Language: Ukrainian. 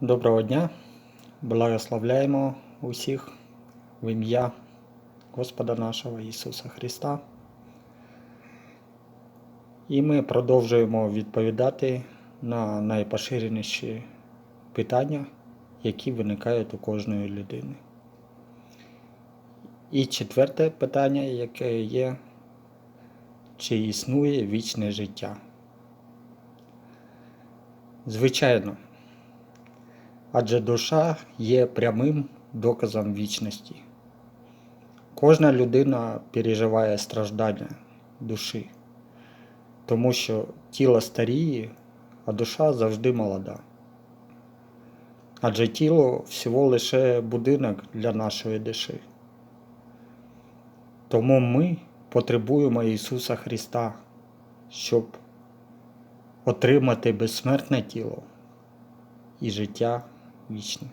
Доброго дня! Благословляємо усіх в ім'я Господа нашого Ісуса Христа. І ми продовжуємо відповідати на найпоширеніші питання, які виникають у кожної людини. І четверте питання, яке є, чи існує вічне життя? Звичайно. Адже душа є прямим доказом вічності. Кожна людина переживає страждання душі, тому що тіло старіє, а душа завжди молода. Адже тіло всього лише будинок для нашої душі. Тому ми потребуємо Ісуса Христа, щоб отримати безсмертне тіло і життя вічне.